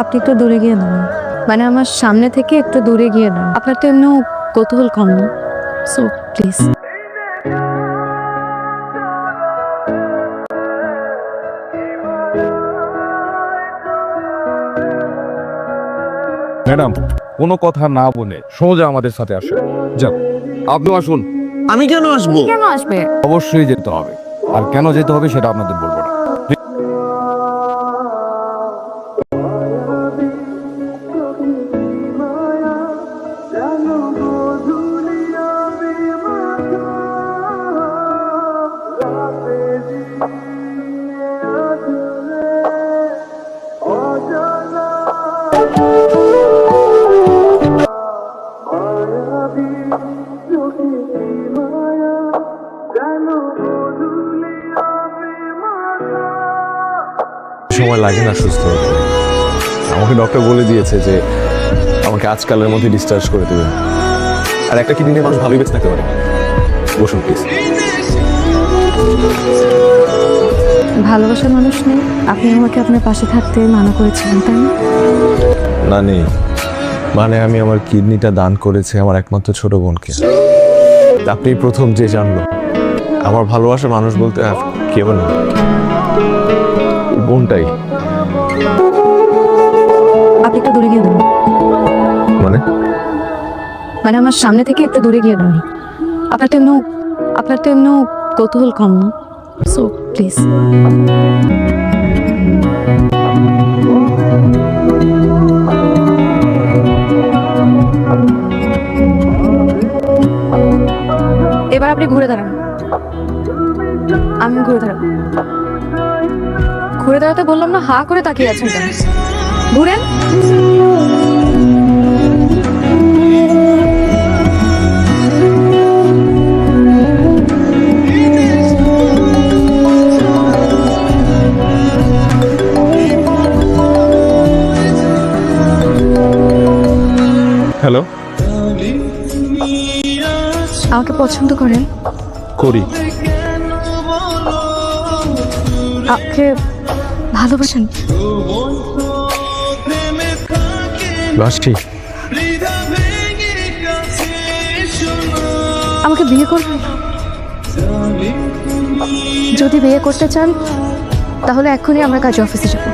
আপনি একটু দূরে গিয়ে দাঁড়ান। মানে আমার সামনে থেকে একটু দূরে গিয়ে দাঁড়ান। আপনার তো এমনিও কৌতূহল কম না। সো প্লিজ ম্যাডাম কোনো কথা না বলে সোজা আমাদের সাথে আসেন। যান। আপনি আসুন। আমি কেন আসব? কেন আসবে? অবশ্যই যেতে হবে। আর কেন যেতে হবে সেটা আপনাদের বলব না। সময় লাগে না সুস্থ হতে। আমাকে ডক্টর বলে দিয়েছে যে আমাকে আজকালের মধ্যে ডিসচার্জ করে দেবে। আর একটা কিডনি নিয়ে মানুষ ভালোই বেঁচে থাকতে পারে? বসুন প্লিজ ভালোবাসার মানুষ নেই। আপনি আমাকে আপনার পাশে থাকতে মানা করেছিলেন তাই না? না নেই। মানে আমি আমার কিডনিটা দান করেছি আমার একমাত্র ছোট বোনকে। আপনি প্রথম যে জানলো আমার ভালোবাসা মানুষ বলতে আর কেউ না। বোনটাই। আপনি একটু দূরে গিয়ে দাঁড়ান। মানে? মানে আমার সামনে থেকে একটু দূরে গিয়ে দাঁড়ান। আপনার তো এমনিও আপনার তো এমনিও কৌতূহল কম না। সো প্লিজ আপনি ঘুরে দাঁড়ান। আমি ঘুরে দাঁড়াবো। ঘুরে দাঁড়াতে বললাম না, হা করে তাকিয়ে আছেন কেন? ঘুরেন। হ্যালো আমাকে পছন্দ করেন? করি। আপনি ভালোবাসেন? বাসছি আমাকে বিয়ে করবেন? যদি বিয়ে করতে চান তাহলে এক্ষুনি আমরা কাজ অফিসে যাব।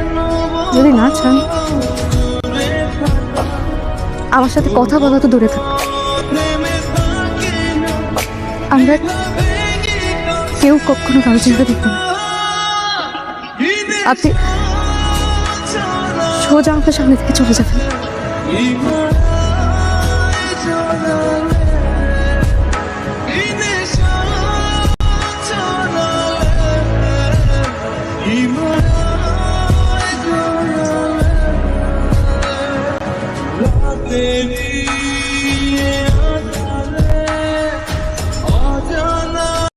যদি না চান আমার সাথে কথা বলা তো দূরে থাক। আমরা কেউ কখনো কারও চিন্তা দেখতাম না। আপনি সোজা আমাকে সামনে থেকে চলে যাবেন